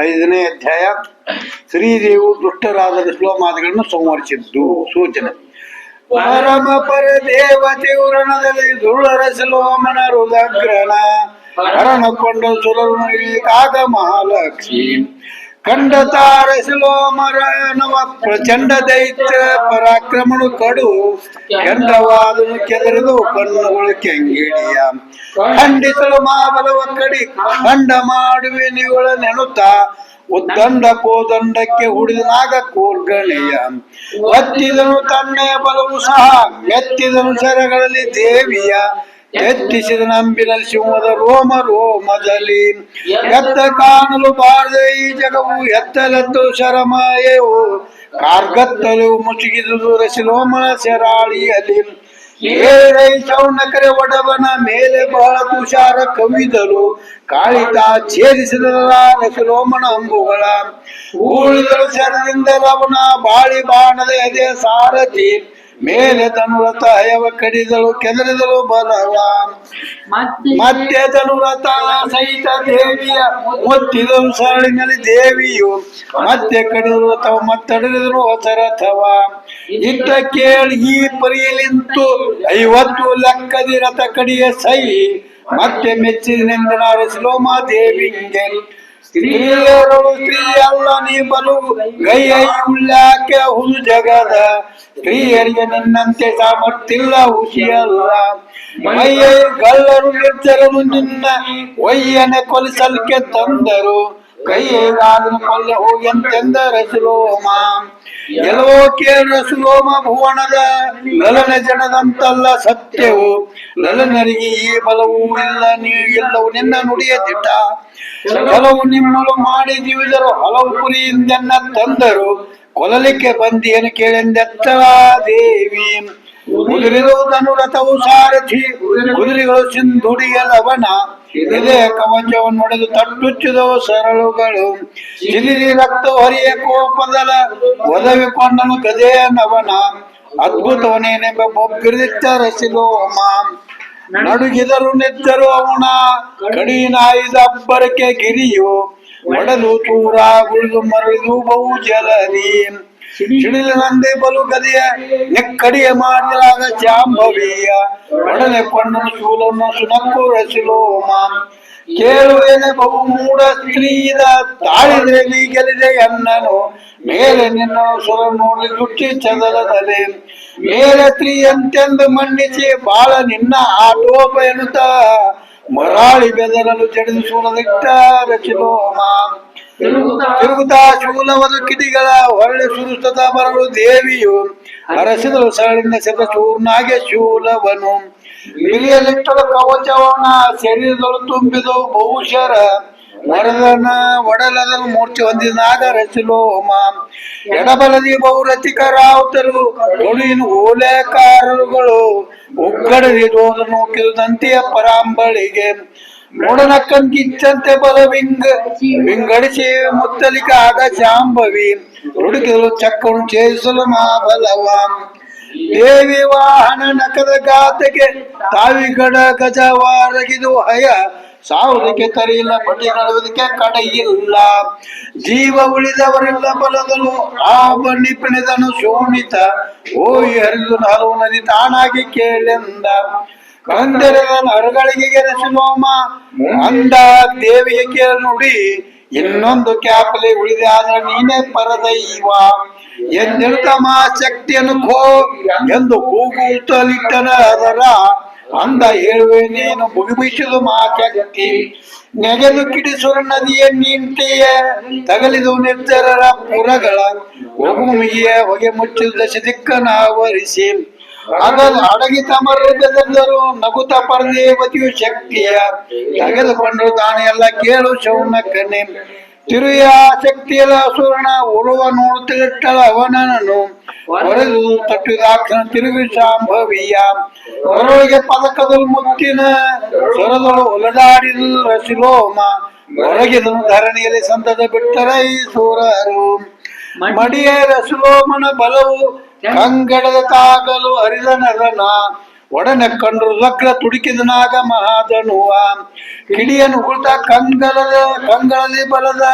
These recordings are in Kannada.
ಐದನೇ ಅಧ್ಯಾಯ. ಶ್ರೀದೇವು ದುಷ್ಟರಾದ ಶ್ಲೋಮಾದಿಗಳನ್ನು ಸಂವರಿಸಿದ್ದು ಸೂಚನೆ. ಪರಮ ಪರ ದೇವತೆಯು ರಣದಲ್ಲಿ ಸಲೋಮನ ಶ್ಲೋಮನ ಹರಣಕೊಂಡ ಸುರನುಳಿಕಾಗ ಮಹಾಲಕ್ಷ್ಮಿ ಕಂಡ ತಾರ ನವ ಪ್ರಚಂಡ ದೈತ್ಯ ಪರಾಕ್ರಮಣ ಕಡು. ಕೆಂಡವಾದನು ಕೆದರಿದು ಕಣ್ಣುಗಳು ಕೆಂಗಿಡಿಯ. ಖಂಡಿಸಲು ಮಾಬಲವ ಕಡಿ. ಖಂಡ ಮಾಡುವೆ ನಿಗಳ ನೆನುತ್ತ. ಉದ್ದಂಡ ಕೋದಂಡಕ್ಕೆ ಹುಡಿದನಾಗ ಕೋರ್ಗಣೆಯ. ಒತ್ತಿದನು ತನ್ನೆಯ ಬಲವು ಸಹ. ಮೆತ್ತಿದನು ಸರಗಳಲ್ಲಿ ದೇವಿಯ. ಎತ್ತಿಸಿದ ನಂಬಿನಲ್ಲಿ ಶಿವದ ರೋಮ ರೋಮದಲ್ಲಿ ಎತ್ತ ಕಾಣಲು ಬಾರದೆ ಈ ಜಗವು ಎತ್ತಲೆತ್ತು ಶರಮಾಯವು ಕಾರ್ಗತ್ತಲು ಮುಸುಗಿದುದು ರಸಿಲೋಮ ಸೆರಾಳಿಯಲ್ಲಿ. ಏರೈ ಚೌನಕರೆ ಒಡವನ ಮೇಲೆ ಬಹಳ ತುಷಾರ ಕವಿದರು ಕಾಳಿತ ಛೇದಿಸಿದ ರಸಲೋಮನ ಅಂಬುಗಳ ಊಳಿದಳು ಶರದಿಂದ ರವನ ಬಾಳಿ ಬಾಣದ ಎದೆ ಸಾರಥಿ. ಮೇಲೆ ಧನುರಥ ಹಯವ ಕಡಿದಳು ಕೆದರಿದಳು ಬಲವ. ಮತ್ತೆ ಧನುರಥ ಸಹಿತ ದೇವಿಯ ಮುತ್ತಿದಳು ಸರಳಿನಲ್ಲಿ ದೇವಿಯು. ಮತ್ತೆ ಕಡಿದಳು ಅಥವಾ ಮತ್ತಡಿದಳು ಹೊಸರಥವ ಇಟ್ಟ ಕೇಳಿ ಈ ಪರಿಯಲಿಂತು ಐವತ್ತು ಲಕ್ಕದಿ ರಥ ಕಡಿಯ ಸೈ ಮತ್ತೆ ಮೆಚ್ಚಿದನೆಂದ ಶ್ಲೋಮ ದೇವಿಗೆ. ಸ್ತ್ರೀಯರು ಸ್ತ್ರೀಯಲ್ಲ ನೀ ಬಲು ಗೈಯೈ ಉಳ್ಳಾಕೆ ಹುಲ್ ಜಗದ. ಸ್ತ್ರೀಯರಿಗೆ ನಿನ್ನಂತೆ ಸಾಮರ್ಥ್ಯಿಲ್ಲ ಹುಷಿಯಲ್ಲ. ಮೈಯೈ ಗಲ್ಲರು ನಿರ್ಜರನು ನಿನ್ನ ಒಯ್ಯನೆ ಕೊಲಿಸಲಿಕ್ಕೆ ತಂದರು. ಕೈಯಗಾದನು ಕೊಲ್ಲೆ ಹೋಗಿ ಅಂತೆಂದರ ಸುಲೋಮ ಎಲ್ಲೋ ಕೇಳ ಸುಲೋಮ ಭುವನದ ಲಲನ ಜನದಂತಲ್ಲ ಸತ್ಯವು. ಲಲನರಿಗೆ ಈ ಬಲವೂ ಇಲ್ಲ, ನೀ ಎಲ್ಲವೂ ನಿನ್ನ ನುಡಿಯ ಕೆಲವು ನಿಮ್ಮಳು ಮಾಡಿ ಜೀವಿದರು, ಹಲವು ಕುರಿಯಿಂದೆನ್ನ ತಂದರು. ಕೊಲಲಿಕ್ಕೆ ಬಂದಿಯನ್ನು ಕೇಳೆಂದೆತ್ತಲ ದೇವಿ. ಕುದುರಿರುವುದನ್ನು ರಥವು ಸಾರಥಿ. ಕುದುರೆಗಳು ಸಿಂಧುಡಿಯ ಲವಣ ಇದೇ ಕವಚವನ್ನು ಹೊಡೆದು ತಟ್ಟುಚ್ಚಿದವು ಸರಳುಗಳು. ಚಿಲಿರಿ ರಕ್ತ ಹೊರಿಯ ಕೋಪದಲ ಒದವಿಕೊಂಡನು ಗದೆಯ ನವನ ಅದ್ಭುತವನೇನೆಂಬ ಬೊಬ್ಬಿರಿತ್ತ ರಸಿಲೋಮ. ನಡುಗಿದರು ನೆತ್ತರು ಅವನ ಕಡಿನಾಯಿದ ಅಬ್ಬರಕ್ಕೆ ಗಿರಿಯು, ಒಡಲು ತೂರ ಗುಳಿದು ಮರಳಿದು ಬಹು ಜಲರಿ. ಸಿಡಿಲಿನಂದೆ ಬಲು ಕದಿಯ ನೆಕ್ಕಡಿಯ ಮಾಡಿದಾಗ ಜಾಂಬವಿಯ ಒಡನೆ ಕೊಂಡನು ಶೂಲನ್ನು ಸುನಕ್ಕು ರಸಿಲೋಮ. ಕೇಳುವೇನೆ ಬಹು ಮೂಢ ಸ್ತ್ರೀದ ನೀ ಗೆಲಿದೆ ಎನ್ನನು. ಮೇಲೆ ನಿನ್ನ ಸುರ ನೋಡಿ ದುಟ್ಟಿ ಚದಲದಲ್ಲಿ ಮೇಲೆ ಸ್ತ್ರೀ ಅಂತೆಂದು ಬಾಳ ನಿನ್ನ ಆಟೋಪ ಎನ್ನುತ್ತ. ಮರಾಳಿ ಬೆದರಲು ಜಡಿದು ಸೂಲದಿಟ್ಟ ರಚಿಲೋಮ. ತಿರುಗುತ್ತಾ ಶೂಲವದು ಕಿಡಿಗಳ ಹೊರಳಿ ಸುರುಸ್ತದ ಬರಲು ದೇವಿಯು ಅರಸಿದಳು ಸರಳಿನ ಸೆದ ಚೂರ್ನಾಗೆ ಶೂಲವನು. ಇಲಿಯಲ್ಲಿಟ್ಟಳು ಕವಚವನ ಶರೀರದಳು ತುಂಬಿದವು ಬಹುಶರ. ವರದನ ಒಡಲದ ಮೂರ್ತಿ ಹೊಂದಿದಾಗ ರಸಿಲೋಮ. ಎಡಬಲದಿ ಬಹುರಥಿಕ ರಾವುತರು ತೊಡಿನ ಓಲೆಕಾರರುಗಳು ಒಗ್ಗಡದಿ ದೋದ ಕಿರುದಂತೆಯ ಪರಾಂಬಳಿಗೆ. ನೋಡನಕ್ಕಂಕಿಚ್ಚಂತೆ ಬಲ ವಿಂಗ ವಿಂಗಡಿಸಿ ಮುತ್ತಲಿಕ ಆಗ ಶಾಂಭವಿ. ಹುಡುಕಿದಳು ಚಕ್ಕನು ಚೇಸಲು ಮಹಾಬಲವ ದೇವಿ ವಾಹನ ನಕದ ಗಾತಕ್ಕೆ ತಾವಿಗಡ ಗಜವಾರಗಿದು ಹಯ. ಸಾವುದಕ್ಕೆ ತರಿಯಿಲ್ಲ ಪಟ್ಟಿ ನಡುವುದಕ್ಕೆ ಕಡೆಯಿಲ್ಲ. ಜೀವ ಉಳಿದವರಿಲ್ಲ ಬಲದನು ಆ ಬನ್ನಿ ಪಿಣಿದನು ಶೋಣಿತ. ಓಯ್ ಹರಿದು ಹಲವು ನದಿ ತಾನಾಗಿ ಕೇಳೆಂದ. ನರಗಳಿಗೆ ದೇವಿಯ ಕೇಳ ನುಡಿ. ಇನ್ನೊಂದು ಕ್ಯಾಪಲಿ ಉಳಿದೆ, ಆದ್ರೆ ನೀನೇ ಪರದೈವ. ಎಂದಿರ್ತಮ ಶಕ್ತಿಯನ್ನು ಖೋ ಎಂದು ಕೂಗುತ್ತಲಿಟ್ಟನ ಅದರ ಅಂದ ಹೇಳುವೆ, ನೀನು ಮುಗಿಬಿಸಿದು ಮಾ ಶಕ್ತಿ. ನೆಗೆದು ಕಿಡಿಸುವ ನದಿಯ ನಿಂತೆಯ, ತಗಲಿದು ನಿರ್ಧರರ ಪುರಗಳ ಹೊಗೆ ಮುಚ್ಚಿದ ದಿಕ್ಕನ ಆವರಿಸಿ ಅದನ್ನು ಅಡಗಿ ತಮರು ಬೆದರಿದರು ನಗುತ ಪರದೇವತಿಯು ಶಕ್ತಿಯ ತೆಗೆದುಕೊಂಡು ತಾನೆಲ್ಲ ಕೇಳು ಶೌನಕನೆ ತಿರುಯ ಶಕ್ತಿಯಲ್ಲ ಸುವರ್ಣ ಉರುವ ನೋಡುತ್ತಿಟ್ಟಳ ಅವನನ್ನು. ಹೊರದು ತಟ್ಟಿದಾಕ್ಷಣ ತಿರುಗಿ ಶಾಂಭವಿಯ ಹೊರಗೆ ಪದಕದಲ್ಲಿ ಮುತ್ತಿನ ಸ್ವರದಳು ಒಲದಾಡಿದ ಹೊರಗಿದ ಧರಣಿಯಲ್ಲಿ ಸಂತದ ಬಿಟ್ಟರೈ ಸೂರರು. ಮಡಿಯ ರಸುಲೋಮನ ಬಲವು ಕಂಗಡದ ತಾಗಲು ಹರಿದ ನರನ ಒಡನೆ ಕಂಡ್ರು ವಕ್ರ ತುಡುಕಿದನಾಗ ಮಹಾದನುವ ಕಿಡಿಯನ್ನು ಕುಳಿತ ಕಂಗಲದ ಕಂಗಳಲ್ಲಿ ಬಲದ,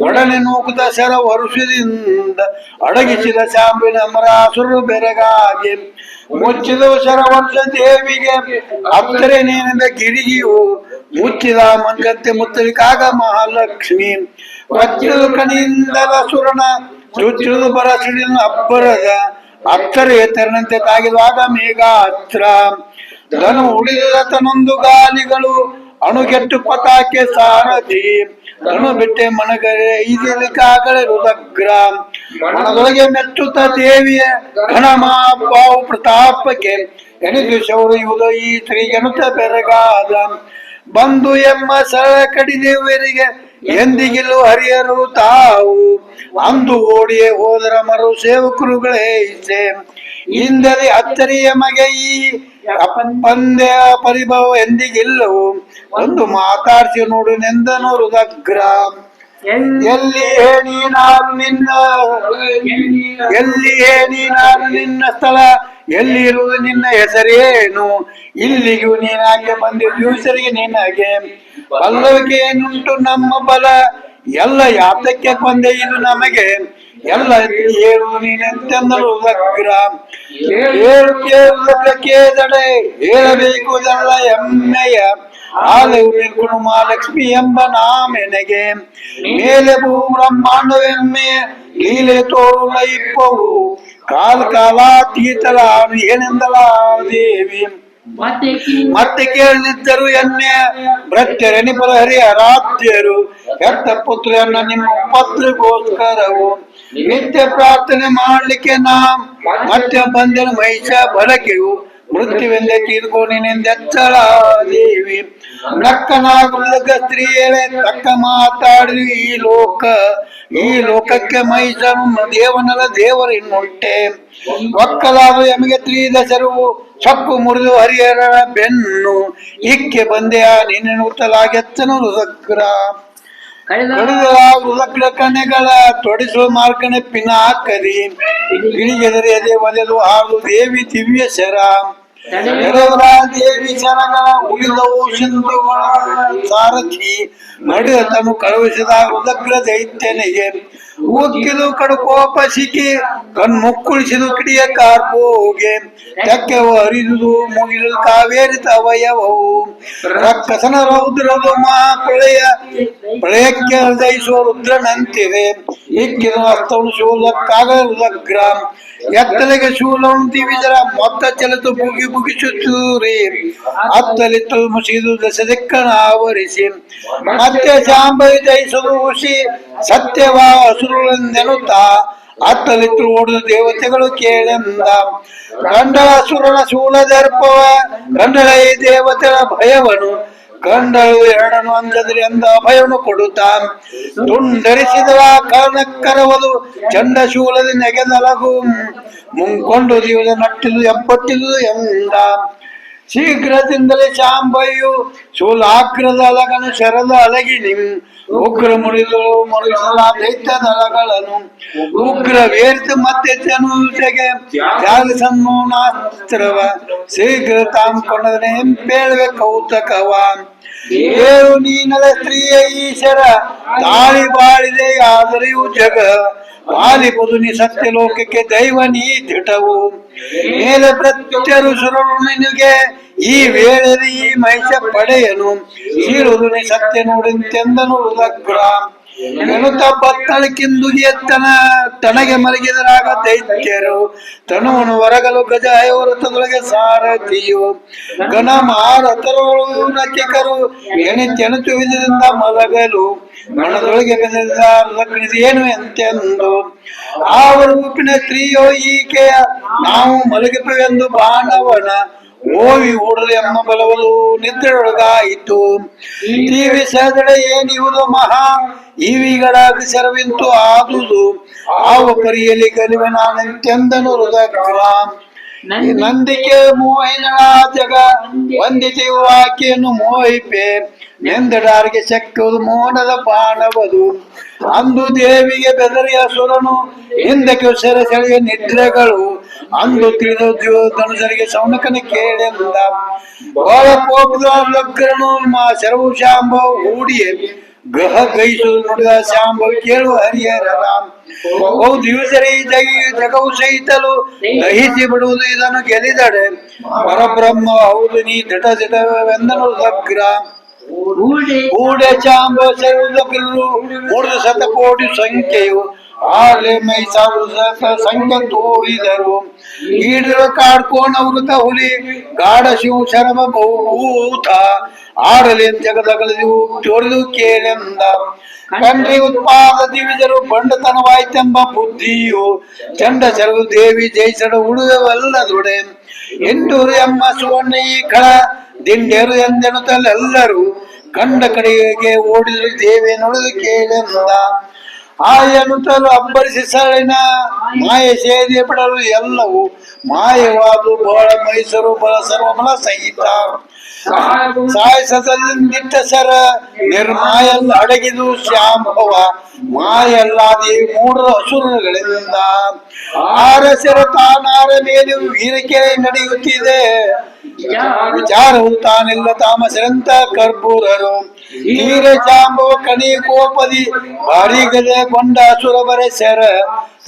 ಒಡನೆ ನೂಕುತ ಸರ ವರುಷದಿಂದ ಅಡಗಿಸಿದ ಶಾಂಬಿನ ಮರಾಸುರು ಬೆರಗಾಗಿ. ಮುಚ್ಚಿದ ಶರವರ್ಷ ದೇವಿಗೆ ಅತ್ತರೆ ನೀನಿಂದ ಗಿರಿಗಿಯು ಮುಚ್ಚಿದ ಮಂಗತ್ತೆ ಮುತ್ತಲಿಕಾಗ ಮಹಾಲಕ್ಷ್ಮಿ. ವಜ್ರದ ಕಣಿಯಿಂದಲ ಸುರನ ಬರ ಬರಸಿಡಿನ ಅಬ್ಬರದ ಅತ್ತರೆ ತೆರನಂತೆ ತಾಗಿದಾಗ ಅತ್ರ ಧನು ಉಳಿದ ತನೊಂದು ಗಾಲಿಗಳು, ಅಣುಗೆಟ್ಟು ಪತಾಕೆ ಸಾರಥಿ ಧನು ಬಿಟ್ಟೆ ಮನಗರೆ ಈಜಲಿ ಕಾಗಳೆ ರುದಗ್ರ ಮನದೊಳಗೆ ಮೆಚ್ಚುತ್ತ ದೇವಿಯ ಘನಮಾಪಾವು ಪ್ರತಾಪಕ್ಕೆ ಎಣಿದು ಶೌರ್ಯುವುದು ಈ ಶ್ರೀಗನುತ ಬೆರಗಾದ. ಬಂದು ಎಂಬ ಸರಳ ಕಡಿದೇವರಿಗೆ ಎಂದಿಗಿಲು ಹರಿಯರು ತಾವು. ಅಂದು ಓಡಿಯೇ ಹೋದರ ಮರು ಸೇವಕರುಗಳೇ ಇದೆ ಹಿಂದಲಿ ಅಚ್ಚರಿಯ ಮಗೆ ಈ ಪಂದ್ಯ ಪರಿಭವ ಎಂದಿಗಿಲ್ಲವು ಒಂದು ಮಾತಾಡ್ಸಿ ನೋಡು ನೆಂದನು ರುದಗ್ರ ಎಲ್ಲಿ ಹೇಳಿ ನಾನು ನಿನ್ನ? ಎಲ್ಲಿ ಹೇಳಿ ನಾನು ನಿನ್ನ ಸ್ಥಳ? ಎಲ್ಲಿ ಇರುವುದು ನಿನ್ನ ಹೆಸರೇನು? ಇಲ್ಲಿಗೂ ನೀನಾಗೆ ಬಂದಿದ್ದು ಹೆಸರಿಗೆ ನಿನಗೆ. ಪಲ್ಲವಿಗೆ ಏನುಂಟು ನಮ್ಮ ಬಲ. ಎಲ್ಲ ಯಾತಕ್ಕೆ ಕೊಂದೆ ಇದು ನಮಗೆ? ಎಲ್ಲ ನೀನೆಂತೆಂದಳು ಉದಗ್ರ ಹೇಳು ಕೇಳುವುದಕ್ಕೆ ಕೇದಡೆ. ಹೇಳಬೇಕು ಎಲ್ಲ ಎಮ್ಮೆಯ ಆಲೂರಿ ನಿರ್ಗುಣ ಮಹಾಲಕ್ಷ್ಮಿ ಎಂಬ ನಾಮೆನೆಗೆ. ಮೇಲೆ ಭೂ ಬ್ರಹ್ಮಾಂಡವೆಮ್ಮೆ ಲೀಲೆ ತೋರುಲ ಇಪ್ಪವು. ಕಾಲ ಕಾಲಾತೀತಲ ಏನೆಂದಲ ದೇವಿ? ಮತ್ತೆ ಕೇಳಲಿದ್ದರು ಎನ್ನೆ ಭ್ರತ್ಯರೆನಿಪರ ಹರಿಯ ರಾಜ್ಯರು ಹೆತ್ತ ಪುತ್ರನ ನಿಮ್ಮ ಪತ್ರಗೋಸ್ಕರವು ನಿತ್ಯ ಪ್ರಾರ್ಥನೆ ಮಾಡಲಿಕ್ಕೆ ನಾ ಮತ್ತೆ ಬಂದೆನು ಮಹಿಷ ಬಳಕೆಯು ಮೃತ್ಯುವೆಂದೇ ತೀರ್ಕೊಂಡಿನೆಂದೆಚ್ಚಳ ದೇವಿ ನಕ್ಕನಾಗುಲಕ ಸ್ತ್ರೀಯಳೆ ತಕ್ಕ ಮಾತಾಡಿ ಈ ಲೋಕ. ಈ ಲೋಕಕ್ಕೆ ಮಹಿಷನು ದೇವನಲ್ಲ ದೇವರಿನ್ನುಂಟೆ ಒಕ್ಕಲಾದ ಎಮಗೆ ತ್ರಿದಶರು ಸೊಕ್ಕು ಮುರಿದು ಹರಿಹರ ಬೆನ್ನು ಇಕ್ಕೆ ಬಂದೆಯ ನಿನ್ನೆ ನೂತಲಾಗೆತ್ತನು ರುದಗ್ರ ಕಳೆದ ಕಣೆಗಳ ತೊಡಿಸುವ ಮಾರ್ಕಣೆ ಪಿನಾಕರಿ ಗಿಳಿಗೆದರಿ ಅದೇ ಒಲೆದು ಹಾಲು ದೇವಿ ದಿವ್ಯ ಶರ ದೇವಿ ಚರಣ ಉಳಿದವು ಸಿಂಧುಗಳ ಸಾರಥಿ. ನಡೆದ ತನು ಕಳುಹಿಸಿದ ಉದಗ್ರ ದೈತ್ಯನಿಗೆ ಉಕ್ಕಿದು ಕಡುಕೋಪ ಸಿಕ್ಕಿ, ಕಣ್ಮುಕ್ಕುಳಿಸಿದು ಕಿಡಿಯ ಕಾರ್ಪೋಗೆ ಚಕ್ಕೆವು ಹರಿದುದು ಮುಗಿಲು ಕಾವೇರಿ ತವಯವವು ರಕ್ಕಸನ ರೌದ್ರದು ಮಹಾಪ್ರಳಯ ಪ್ರಳಯಕ್ಕೆ ದಯಿಸುವ ರುದ್ರನಂತಿದೆ. ಇಕ್ಕಿದ ಹಸ್ತವನ್ನು ರುದ್ರ ಎತ್ತಲಿಗೆ ಶೂಲಂ ದಿವಿಜರ ಮೊತ್ತ ಚೆಲಿತು ಬುಗಿ ಬುಗಿಸುತ್ತೂರಿ ಅತ್ತಲಿತ್ತು ಮುಸಿದು ದಶ ದಿಕ್ಕನ ಆವರಿಸಿ. ಮತ್ತೆ ಶಾಂಭವಿ ಜಯಿಸುವುದು ಉಸಿ, ಸತ್ಯವ ಹಸುರುಳೆಂದೆನುತ್ತಾ ಅತ್ತಲಿತ್ತು ಓಡಿದ ದೇವತೆಗಳು ಕೇಳೆಂದ. ಗಂಡಳ ಸುರನ ಶೂಲದರ್ಪವ ಗಂಡಳ ಈ ದೇವತೆಗಳ ಭಯವನು. ಗಂಡಳು ಎರಡನು ಅಂದದ್ರಿ ಎಂದ ಅಭಯವನ್ನು ಕೊಡುತ್ತಾ ತುಂಡರಿಸಿದ ಕಾರಣಕ್ಕರವದು ಚಂಡ ಶೂಲದ ನೆಗೆದಲಗು ಮುಂಕೊಂಡು ಜೀವದ ನಟ್ಟಿದು ಎಪ್ಪಟ್ಟಿದು ಎಂದ. ಶೀಘ್ರದಿಂದಲೇ ಶಾಂಭಯು ಶೂಲಾಕ್ರದ ಅಲಗನು ಶರದ ಅಲಗಿ ನಿಮ್ ಉಗ್ರ ಮುರಿದಳು ಮುರಿಸಲ ದೈತ್ಯದ ಅಲಗಳನ್ನು ಉಗ್ರ ವೇರ್ತ ಮತ್ತೆ ಜನುಜೆಗೆ ತ್ಯಾಗಸನ್ನು ನಾಸ್ತ್ರವ. ಶೀಘ್ರ ತಾಂ ಕೊಂಡದನೆ ಎಂಪೇಳುವೆ ಕೌತಕವ. ಏಳು ನೀನಲ ಸ್ತ್ರೀಯ ಈಶರ ತಾಳಿ ಬಾಳಿದೆ, ಆದರೆಯೂ ಜಗ. ಪಾಲಿಪುದು ನೀ ಸತ್ಯ ಲೋಕಕ್ಕೆ ದೈವ ನೀ ದಿಟವು. ಮೇಲೆ ಪ್ರತ್ಯರು ಸುರರು ನಿನಗೆ ಈ ವೇಳೆಯಲ್ಲಿ ಈ ಮಹಿಷ ಪಡೆಯನು ಸೀಳುವುದು ನೀ ಸತ್ಯ ನೋಡಿಂತೆಂದನು ರುದಗ್ರ ಎನ್ನುತ್ತ ಬತ್ತಳಕ್ಕಿಂದು ಎತ್ತನ, ತನಗೆ ಮಲಗಿದರಾಗ ದೈತ್ಯರು. ತನುವನು ಹೊರಗಲು ಗಜ ಐವರತದೊಳಗೆ ಸಾರಥಿಯು. ಗಣ ಮಾರತರುಗಳು ನಚಿಕರು ಎಣಿತೆಣಚು ವಿಧದಿಂದ ಮಲಗಲು. ಮನದೊಳಗೆ ಬೆಳೆದ ಏನು ಎಂತೆಂದು. ಆ ಉಪ್ಪಿನ ಸ್ತ್ರೀಯೋ ಈಕೆಯ, ನಾವು ಮಲಗಿಪವೆಂದು ಬಾಣವನ. ಓವಿ ಓಡಲು ಅಮ್ಮ ಬಲವಲು ನಿದ್ರೆಯೊಳಗಾಯಿತು ಟಿವಿ ಸದಡೆ ಏನಿವುದು ಮಹಾ? ಇವಿಗಳ ವಿಸರವಿಂತು ಆದುದು. ಆವ ಪರಿಯಲ್ಲಿ ಕಲಿವೆ ನಾನೆಂತೆಂದನು ಹೃದಯ ನಂದಿಕೆ ಮೋಹಿನ ಜಗ, ವಂದಿತೆಯು ಆಕೆಯನ್ನು ಮೋಹಿಪೆ. ನೆಂದಡಾರಿಗೆ ಶಕ್ಯವುದು ಮೋನದ ಬಾಣವದು. ಅಂದು ದೇವಿಗೆ ಬೆದರಿಯ ಸುರನು, ಹಿಂದಕ್ಕೆ ಸೆರೆ ಸೆಳೆಯ ನಿದ್ರೆಗಳು. ಅಂದು ತಿಳಿದು ಧನುಜರಿಗೆ ಸೌನಕನ ಕೇಳೆಂದ. ಬಹಳ ಕೋಪದ ಲಗ್ರನು ಮಾ ಶರವು ಶಾಂಬ ಹೂಡಿಯೇ ಗ್ರಹ ಗೈಸು ನುಡಿದ ಶಾಂಬ ಕೇಳು ಹರಿಹರ ರಾಮ್. ಬಹು ದಿವಸರೇ ಜೈ ಜಗವು ಸಹಿತಲು ದಹಿಸಿ ಬಿಡುವುದು ಇದನ್ನು ಗೆಲಿದಡೆ ಪರಬ್ರಹ್ಮ ಹೌದು ನೀ ದೃಢ ದಿಟವೆಂದನು ಸಗ್ರ ಊಡೆ ಶಾಂಬ ಸರ್ವದಕ್ಕೂ ಮೂರು ಶತಕೋಟಿ ಸಂಖ್ಯೆಯು ಆಲೆ ಮೈ ಸಂಖ್ಯೆ ತೋರಿದರು. ಕಾಡ್ಕೋಣ ಕಾಡ್ಕೋಣವೃತ ಹುಲಿ, ಗಾಢ ಶಿವ ಶರಮ ಭೂತ ಆಡಲಿ ಜಗದಗಲಿದು ತೋರಿದು ಕೇಳೆಂದ. ಕಂಡ್ರಿ ಉತ್ಪಾದ ದಿವಿದರು ಬಂಡತನವಾಯ್ತೆಂಬ ಬುದ್ಧಿಯು. ಚಂಡ ಚರವು ದೇವಿ ಜೈಸಡ ಉಳುವಲ್ಲದೊಡೆ ಎಂಟೂರು ಎಂಬ ಸುವರ್ಣ ಈ ಕಳ ದಿಂಡೆರು ಎಂದೆನುತ್ತಲೆಲ್ಲರೂ ಕಂಡ ಕಡೆಗೆ ಓಡಿದ್ರು ದೇವಿ ನೋಡಿದು ಕೇಳೆಂದ. ಆಯನುತ್ತಲು ಅಂಬರಿಸಿ ಸರಳಿನ ಮಾಯ ಸೇರಿ ಬಿಡಲು ಎಲ್ಲವೂ ಮಾಯವಾದು ಬಹಳ ಮೈಸೂರು ಬಲ ಸರ್ವಬಲ ಸಹಿತ. ನಿಟ್ಟ ಸರ ನಿರ್ಮಾಯಲ್ ಅಡಗಿದು ಶ್ಯಾಂಭವ ಮಾಯಲ್ಲಾದಿ ಮೂರು ಹಸುರಗಳಿಂದ ಆರಸರ ತಾನಾರ ಮೇಲೆ ವೀರಕೆ ನಡೆಯುತ್ತಿದೆ. ವಿಚಾರವು ತಾನೆಲ್ಲ ತಾಮಸರಂತ ಕರ್ಪೂರರು. ನೀರ ಚಾಂಬವ ಕಣಿ ಕೋಪದಿ ಬಾರಿ ಗದೆ ಕೊಂಡ ಸುರಬರ ಬರೆ ಸೆರ.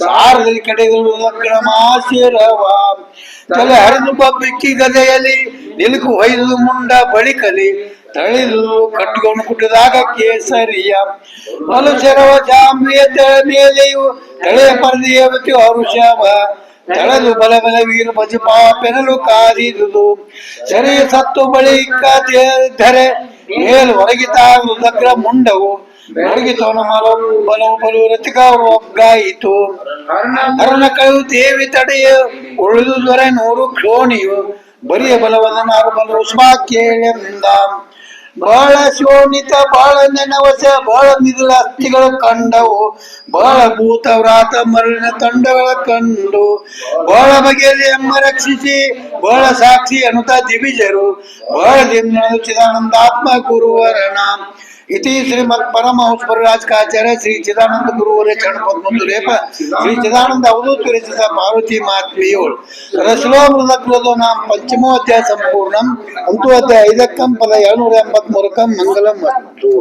ಸಾರದಲ್ಲಿ ಕಡೆಗಳು ಕ್ರಮಾಶಿರವ ತಲೆ ಹರಿದು ಬಿಕ್ಕಿ ಗದೆಯಲ್ಲಿ, ನಿಲುಕು ಹೊಯ್ದು ಮುಂಡ ಬಳಿಕಲಿ ತಳಿದು ಕಟ್ಟಿಕೊಂಡು ಕುಟ್ಟಿದಾಗ ಕೇಸರಿಯ. ಮನುಷ್ಯರವ ಜಾಂಬಿಯ ತಳೆ ಮೇಲೆಯು ತಳೆಯ ಪರದೆಯವತಿ ಹರುಷವ ಬಲ ಬಲ ವೀರ ಮಜಿಪಾ ಪೆನಲು ಕಾದಿದುದು ಸರಿ ಸತ್ತು ಬಳಿಕ ಧರೆ, ಮೇಲು ಹೊರಗಿತಾಗ ದಗ್ರ ಮುಂಡವು. ಹೊರಗಿತವನ ಮಲವು ಬಲವು ಬಲು ರತಿಕ ಒಗ್ಗಾಯಿತು. ಅರಣ ಕಳು ದೇವಿ ತಡೆಯ, ಉಳಿದು ದೊರೆ ನೂರು ಕ್ಷೋಣಿಯು ಬರಿಯ ಬಲವದನಾರು ಬಲರು ಸ್ವಾ ಕೇಳೆಂದ ಬಹಳ ಶೋಣಿತ ಬಹಳ ನೆನವಸ ಬಹಳ ಮಿದುಳ ಅಸ್ಥಿಗಳ ಕಂಡವು. ಬಹಳ ಭೂತ ವ್ರಾತ ಮರಳಿನ ತಂಡಗಳ ಕಂಡು. ಬಹಳ ಬಗೆಯಲ್ಲಿ ಎಮ್ಮ ರಕ್ಷಿಸಿ ಬಹಳ ಸಾಕ್ಷಿ ಅನುತ ದಿವಿಜರು. ಬಹಳ ದಿನ ಚಿದಾನಂದಾತ್ಮ ಗುರುವರಣ. ಇತಿ ಶ್ರೀಮತ್ ಪರಮಹಂಸ ರಾಜಕಾಚಾರ್ಯ ಶ್ರೀ ಚಿದಾನಂದ ಗುರುವರ ಚರಣ ಪದ್ಮಂದು ಲೇಪ ಶ್ರೀ ಚಿದಾನಂದ ಅವಧೂತ ರಚಿತ ಪಾರ್ವತಿ ಮಾತ್ಮಿಯೋಳು ರಸಲೋಮೃತ ನಾಮ ಪಂಚಮೋ ಅಧ್ಯಾಯ ಸಂಪೂರ್ಣಂ ಅಂತೂ ಅಧ್ಯಾಯ ಐದಕ್ಕಂ ಪದ ಏಳ್ನೂರ ಎಂಬತ್ಮೂರಕ್ಕಂ ಮಂಗಲಂ ಮತ್ತು